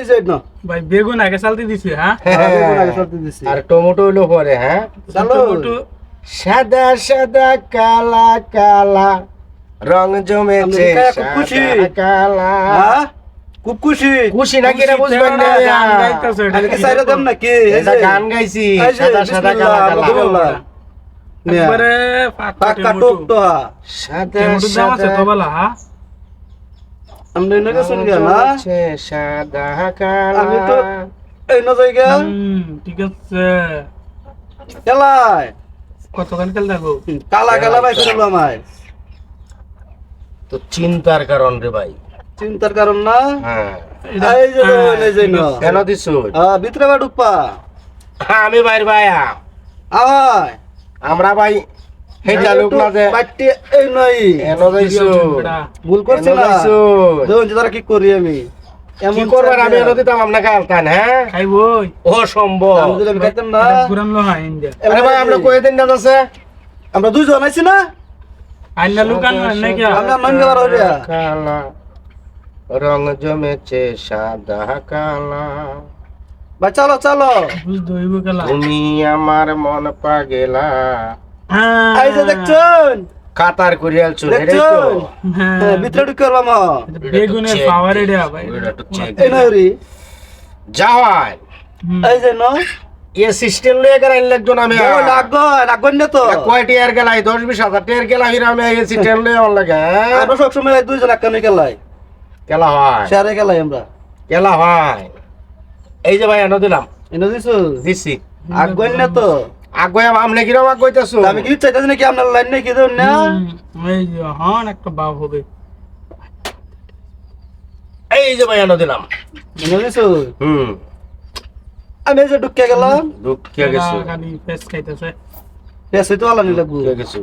এই না। ভাই বেগুন আগে চালতে দিছি হ্যাঁ? বেগুন আগে চলতে দিছি। আর টমেটো হইল পরে হ্যাঁ? টমেটো। সাদা সাদা কালা কালা রং জমেছে খুশি। কালা। হ্যাঁ? খুব খুশি। খুশি নাকি এটা বুঝবেন না গান আমি কি কি নাকি? এটা গান গাইছি সাদা সাদা কালা কালা। একবারে পাক্কা পাক্কা তো হ্যাঁ। সাদা দাম সাদা। বলা আমরা এনে গেছেন না সাদা কালা আমি তো এই না জায়গা হুম, ঠিক আছে খেলায় কতখানি তেল দেখো কালা কালা ভাই করে আমায় তো চিন্তার কারণ রে ভাই চিন্তার কারণ না হ্যাঁ এই যে এই যে কেন দিছো ভিতরে বা আমি বাইর ভাইয়া আয় আমরা ভাই হেটা লোক না যে বাট্টি এই নই। এন যাইছো ভুল করছি না। যাইছো তারা কি করি আমি। কি করবেন আমি এনে দিতাম আপনাকে আলতান হ্যাঁ? খাইবই। ও আমি যদি খাইতাম না ঘুরাম লো হ্যাঁ ইন্ডিয়া আরে ভাই আমরা কয়ে দিন না আছে আমরা দুইজন আইছি না? আমরা কালা রং জমেছে সাদা কালা। ভাই চলো চলো। তুমি আমার মন পাগেলা। এই যে দেখছেন? কাতার এটাই তো। দেখছেন? হ্যাঁ। হ্যাঁ, ভিতরে ঢুকে করলাম বেগুনের পাওয়ার। এটা ভাই। এই নই রে। যাওয়াই। এই যে নই এ সিস্টেম লয়ে গেল লাগতো না আমি ও লাগো লাগবেন না তো। কয় টিয়ার গেলাই? দশ বিশ হাজার টিয়ার গেলা হিরা আমি এই সিস্টেম লয়ে আমার লাগে হ্যাঁ? আমরা সবসময় দুইজন একখানে খেলাই কেলা হয়। শেয়ারে খেলাই আমরা। কেলা হয়। এই যে ভাই এনে দিলাম। এনে দিছো? দিছি। আগবেন না তো। আগে আমনে কিরম আগ কইতাছো আমি কি চাইতেছি নাকি আপনার লাইন নাকি দেন না? এই যে হন একটা বাপ হবে। এই যে ভাই এনে দিলাম। এনে দিছো? হুম। আমি যে ঢুকে গেলাম। দুঃখে গেছো। খালি ফেস খাইতেছে। বেশ হইতো আলানি লাগবো। দুঃখে গেছো।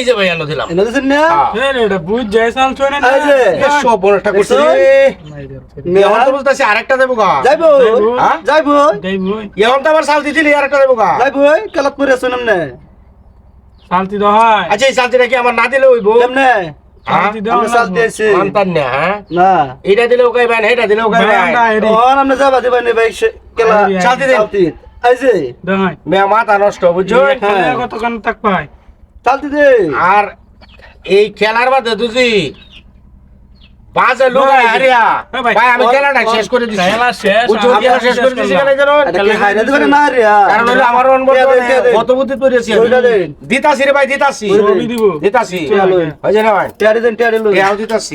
এই যে ভাই এনে দিলাম। এনে দিছেন না। এই এটা বুঝ যাই চাল চলে না। এই যে, সব বড় ঠাকুর দেখছ? এখন তো বুঝতেছি আরেকটা দেবো গা। যাইবো যাইবো। যাইবো এখন তো আবার সাল দিছিলি আরেকটা দেবো গা। যাইবো কালাত পরে আছো নামনে শান্তি তো হয়। আচ্ছা এই সালটিটা কি আমার না দিলে হইব? কেমনে? শান্তি হ্যাঁ? এটা দিলে ওকে বাইন এটা দিলে ওকে বাইন যাবা দিবা নে ভাই এই, সালতি দিন চালতি এই যে। দেখাই মে মাথা নষ্ট বুঝছ। কতক্ষণ তাক পাই চালতি দে আর এই খেলার বাদে তুই পাঁচ লোক ভাই, হারিয়া। ভাই, ভাই আমি খেলাটা শেষ করে দিছি। খেলা শেষ খেলা শেষ করে দিছি কেন জানো? এটা কি হাইরা না রে কারণ হলো আমার অন? কত বুদ্ধি দেন। দিতাছি রে ভাই দিতাছি। দিতাছি। হই হয়ে ভাই? টিয়ারি দেন টিয়ারি লই দিতাছি।